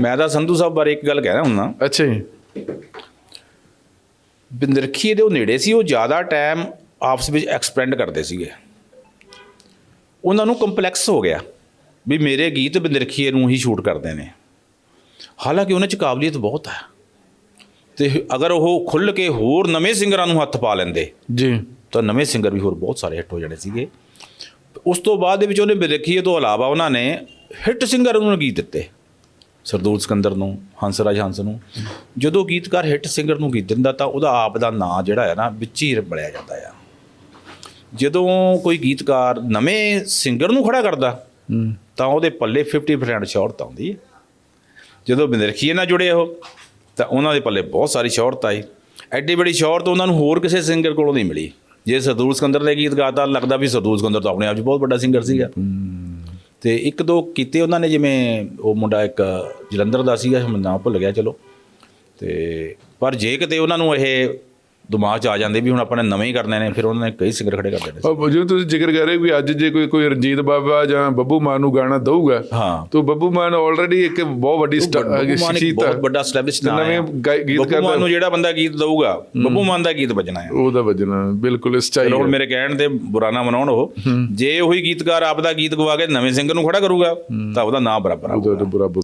ਮੈਂ ਤਾਂ ਸੰਧੂ ਸਾਹਿਬ ਬਾਰੇ ਇੱਕ ਗੱਲ ਕਹਿ ਰਿਹਾ ਹੁੰਨਾ ਅੱਛਾ ਜੀ। ਬਿੰਦਰਖੀਏ ਦੇ ਉਹ ਨੇੜੇ ਸੀ ਉਹ ਜ਼ਿਆਦਾ ਟਾਈਮ ਆਪਸ ਵਿੱਚ ਐਕਸਪੈਂਡ ਕਰਦੇ ਸੀਗੇ। ਉਹਨਾਂ ਨੂੰ ਕੰਪਲੈਕਸ ਹੋ ਗਿਆ ਵੀ ਮੇਰੇ ਗੀਤ ਬਿੰਦਰਖੀਏ ਨੂੰ ਹੀ ਸ਼ੂਟ ਕਰਦੇ ਨੇ। ਹਾਲਾਂਕਿ ਉਹਨਾਂ 'ਚ ਕਾਬਲੀਅਤ ਬਹੁਤ ਹੈ। ਤੇ ਅਗਰ ਉਹ ਖੁੱਲ੍ਹ ਕੇ ਹੋਰ ਨਵੇਂ ਸਿੰਗਰਾਂ ਨੂੰ ਹੱਥ ਪਾ ਲੈਂਦੇ ਜੀ। ਤਾਂ ਨਵੇਂ ਸਿੰਗਰ ਵੀ ਹੋਰ ਬਹੁਤ ਸਾਰੇ ਹਿੱਟ ਹੋ ਜਾਣੇ ਸੀਗੇ। ਉਸ ਤੋਂ ਬਾਅਦ ਦੇ ਵਿੱਚ ਉਹਨੇ ਬਿੰਦਰਖੀਏ ਤੋਂ ਇਲਾਵਾ ਉਹਨਾਂ ਨੇ ਹਿੱਟ ਸਿੰਗਰ ਨੂੰ ਗੀਤ ਦਿੱਤੇ। ਸਰਦੂਲ ਸਿਕੰਦਰ ਨੂੰ ਹੰਸਰਾਜ ਹੰਸ ਨੂੰ ਜਦੋਂ ਗੀਤਕਾਰ ਹਿੱਟ ਸਿੰਗਰ ਨੂੰ ਗੀਤ ਦਿੰਦਾ ਤਾਂ ਉਹਦਾ ਆਪ ਦਾ ਨਾਂ ਜਿਹੜਾ ਹੈ ਨਾ ਵਿੱਚ ਹੀ ਬਲਿਆ ਜਾਂਦਾ ਆ। ਜਦੋਂ ਕੋਈ ਗੀਤਕਾਰ ਨਵੇਂ ਸਿੰਗਰ ਨੂੰ ਖੜਾ ਕਰਦਾ ਹੂੰ। ਤਾਂ ਉਹਦੇ ਪੱਲੇ 50% ਸ਼ੌਹਰਤ ਆਉਂਦੀ ਹੈ ਜਦੋਂ ਬਿੰਦਰਖੀਏ ਨਾਲ ਜੁੜੇ ਉਹ ਤਾਂ ਉਹਨਾਂ ਦੇ ਪੱਲੇ ਬਹੁਤ ਸਾਰੀ ਸ਼ੌਹਰਤ ਆਈ। ਐਡੀ ਬੜੀ ਸ਼ੌਹਰਤ ਉਹਨਾਂ ਨੂੰ ਹੋਰ ਕਿਸੇ ਸਿੰਗਰ ਕੋਲੋਂ ਨਹੀਂ ਮਿਲੀ। ਜੇ ਸਰਦੂਲ ਸਿਕੰਦਰ ਦੇ ਗੀਤ ਗਾਤਾ ਲੱਗਦਾ ਵੀ ਸਰਦੂਲ ਸਿਕੰਦਰ ਤਾਂ ਆਪਣੇ ਆਪ 'ਚ ਬਹੁਤ ਵੱਡਾ ਸਿੰਗਰ ਸੀਗਾ। ਤੇ ਇੱਕ ਦੋ ਕੀਤੇ ਉਹਨਾਂ ਨੇ ਜਿਵੇਂ ਉਹ ਮੁੰਡਾ ਇੱਕ ਜਲੰਧਰ ਦਾ ਸੀਗਾ ਮੈਨੂੰ ਨਾਮ ਭੁੱਲ ਗਿਆ, ਚਲੋ। ਤੇ ਪਰ ਜੇ ਕਿਤੇ ਉਹਨਾਂ ਨੂੰ ਇਹ ਦਿਮਾਗ 'ਚ ਆ ਜਾਂਦੇ ਵੀ ਹੁਣ ਆਪਾਂ ਨੇ ਨਵੇਂ ਹੀ ਕਰਨੇ ਨੇ ਫਿਰ ਉਹਨਾਂ ਨੇ ਕਈ ਸਿੰਗਰ ਖੜੇ ਕਰ ਦੇਣੇ ਜਿਵੇਂ ਤੁਸੀਂ ਜ਼ਿਕਰ ਕਰ ਰਹੇ ਵੀ ਅੱਜ ਜੇ ਕੋਈ ਕੋਈ ਰਣਜੀਤ ਬਾਬਾ ਜਾਂ ਬੱਬੂ ਮਾਨ ਨੂੰ ਗਾਣਾ ਦਊਗਾ ਹਾਂ। ਤਾਂ ਬੱਬੂ ਮਾਨ ਆਲਰੇਡੀ ਇੱਕ ਬਹੁਤ ਵੱਡੀ ਸ਼ਖਸੀਅਤ ਬਹੁਤ ਵੱਡਾ ਸਟੈਬਲਿਸ਼ ਨਾਮ ਨਵੇਂ ਹੈ। ਗਾਇ- ਗੀਤਕਾਰ ਬੱਬੂ ਮਾਨ ਨੂੰ ਜਿਹੜਾ ਬੰਦਾ ਗੀਤ ਦਊਗਾ ਬੱਬੂ ਮਾਨ ਦਾ ਗੀਤ ਵੱਜਣਾ ਹੈ। ਉਹਦਾ ਵਜਣਾ ਬਿਲਕੁਲ ਸਚਾਈ ਹੁਣ ਮੇਰੇ ਕਹਿਣ ਤੇ ਬੁਰਾ ਨਾ ਮਨਾਉਣ ਉਹ। ਜੇ ਉਹੀ ਗੀਤਕਾਰ ਆਪ ਦਾ ਗੀਤ ਗਵਾ ਕੇ ਨਵੇਂ ਸਿੰਗਰ ਨੂੰ ਖੜਾ ਕਰੂਗਾ ਤਾਂ ਉਹਦਾ ਨਾਮ ਬਰਾਬਰ ਆਊਗਾ।